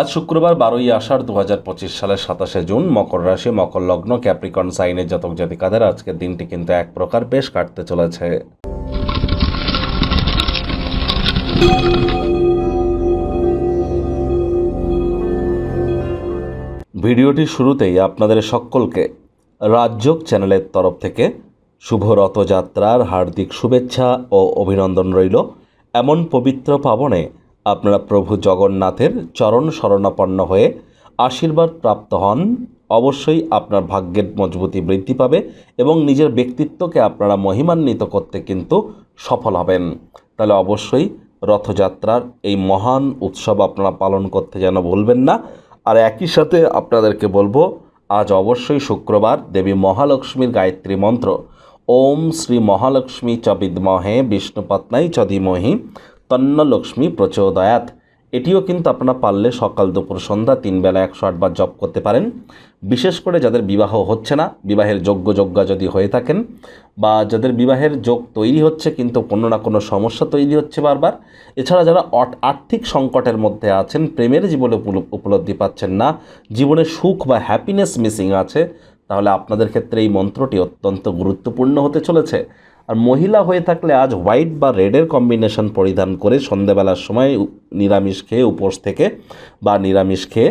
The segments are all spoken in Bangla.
আজ শুক্রবার বারোই আষাঢ় দু হাজার পঁচিশ সালের সাতাশে জুন মকর রাশি, মকর লগ্ন, ক্যাপ্রিকন সাইনের জাতক জাতিকাদের আজকের দিনটি কিন্তু এক প্রকার বেশ কাটতে চলেছে। ভিডিওটি শুরুতেই আপনাদের সকলকে রাজযোগ চ্যানেলের তরফ থেকে শুভ রথযাত্রার হার্দিক শুভেচ্ছা ও অভিনন্দন রইল। এমন পবিত্র পাবনে আপনারা প্রভু জগন্নাথের চরণ শরণাপন্ন হয়ে আশীর্বাদ প্রাপ্ত হন। অবশ্যই আপনার ভাগ্যের মজবুতি বৃদ্ধি পাবে এবং নিজের ব্যক্তিত্বকে আপনারা মহিমান্বিত করতে কিন্তু সফল হবেন। তাহলে অবশ্যই রথযাত্রার এই মহান উৎসব আপনারা পালন করতে যেন ভুলবেন না। আর একই সাথে আপনাদেরকে বলব, আজ অবশ্যই শুক্রবার দেবী মহালক্ষ্মীর গায়ত্রী মন্ত্র। ওম শ্রী মহালক্ষ্মী চ বিদ্মহে বিষ্ণুপত্নাই চ ধীমহি। তন্ন লক্ষ্মী প্রচোদয়াত। এটিও কিন্তু আপনারা পারলে সকাল দুপুর সন্ধ্যা তিন বেলা একশো আটবার জপ করতে পারেন। বিশেষ করে যাদের বিবাহ হচ্ছে না, বিবাহের যোগ্য যোগ্যা যদি হয়ে থাকেন বা যাদের বিবাহের যোগ তৈরি হচ্ছে কিন্তু কোনো না কোনো সমস্যা তৈরি হচ্ছে বারবার, এছাড়া যারা আর্থিক সংকটের মধ্যে আছেন, প্রেমের জীবনে উপল- উপলব্ধি পাচ্ছেন না, জীবনে সুখ বা হ্যাপিনেস মিসিং আছে, তাহলে আপনাদের ক্ষেত্রে এই মন্ত্রটি অত্যন্ত গুরুত্বপূর্ণ হতে চলেছে। আর মহিলা হয়ে থাকলে আজ হোয়াইট বা রেডের কম্বিনেশন পরিধান করে সন্ধ্যেবেলার সময় নিরামিষ খেয়ে উপোস থেকে বা নিরামিষ খেয়ে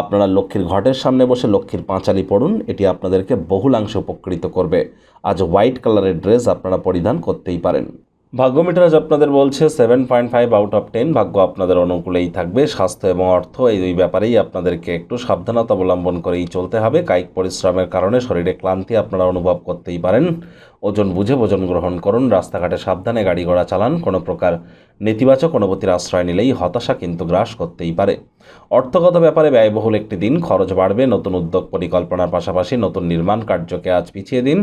আপনারা লক্ষ্মীর ঘটের সামনে বসে লক্ষ্মীর পাঁচালি পড়ুন, এটি আপনাদেরকে বহুলাংশে উপকৃত করবে। আজ হোয়াইট কালারের ড্রেস আপনারা পরিধান করতেই পারেন। ভাগ্যমিটার আপনাদের বলছে seven point five out of ten, ভাগ্য আপনাদের অনুকূলেই থাকবে। স্বাস্থ্য এবং অর্থ, এই দুই ব্যাপারেই আপনাদেরকে একটু সাবধানতা অবলম্বন করেই চলতে হবে। কায়িক পরিশ্রমের কারণে শরীরে ক্লান্তি আপনারা অনুভব করতেই পারেন। ওজন বুঝে ভোজন গ্রহণ করুন, রাস্তাঘাটে সাবধানে গাড়ি ঘোড়া চালান, কোনো প্রকার নেতিবাচক অনুভূতির আশ্রয় নিলেই হতাশা কিন্তু গ্রাস করতেই পারে। অর্থগত ব্যাপারে ব্যয়বহুল একটি দিন, খরচ বাড়বে, নতুন উদ্যোগ পরিকল্পনার পাশাপাশি নতুন নির্মাণ কার্যকে আজ পিছিয়ে দিন।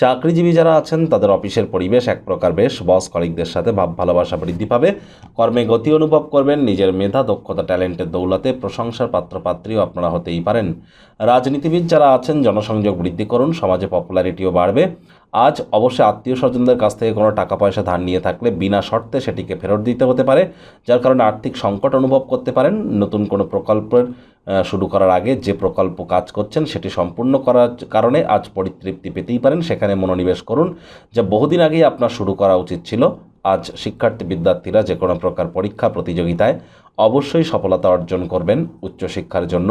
চাকরিজীবী যারা আছেন, তাদের অফিসের পরিবেশ এক প্রকার বেশ, বস কলিকদের সাথে ভাব ভালোবাসা বৃদ্ধি পাবে। কর্মে গতি অনুভব করবেন, নিজের মেধা, দক্ষতা, ট্যালেন্টের দৌলতে প্রশংসার পাত্রপাত্রীও আপনারা হতেই পারেন। রাজনীতিবিদ যারা আছেন, জনসংযোগ বৃদ্ধি করুন, সমাজে পপুলারিটিও বাড়বে। আজ অবশ্যই আত্মীয় স্বজনদের কাছ থেকে কোনো টাকা পয়সা ধার নিয়ে থাকলে বিনা শর্তে সেটিকে ফেরত দিতে হতে পারে, যার কারণে আর্থিক সংকট অনুভব করতে পারেন। নতুন কোনো প্রকল্পের শুরু করার আগে যে প্রকল্প কাজ করছেন সেটি সম্পূর্ণ করার কারণে আজ পরিতৃপ্তি পেতেই পারেন। সেখানে মনোনিবেশ করুন, যা বহুদিন আগেই আপনার শুরু করা উচিত ছিল। আজ শিক্ষার্থী বিদ্যার্থীরা যে কোনো প্রকার পরীক্ষা প্রতিযোগিতায় অবশ্যই সফলতা অর্জন করবেন উচ্চশিক্ষার জন্য।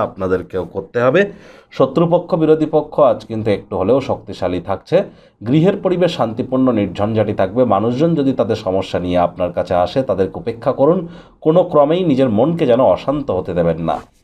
আপনাদেরকেও করতে হবে। শত্রুপক্ষ, বিরোধী পক্ষ আজ কিন্তু একটু হলেও শক্তিশালী থাকছে। গৃহের পরিবেশ শান্তিপূর্ণ নির্ঝঞ্ঝাটি থাকবে। মানুষজন যদি তাদের সমস্যা নিয়ে আপনার কাছে আসে, তাদেরকে উপেক্ষা করুন। কোনো ক্রমেই নিজের মনকে যেন অশান্ত হতে দেবেন না।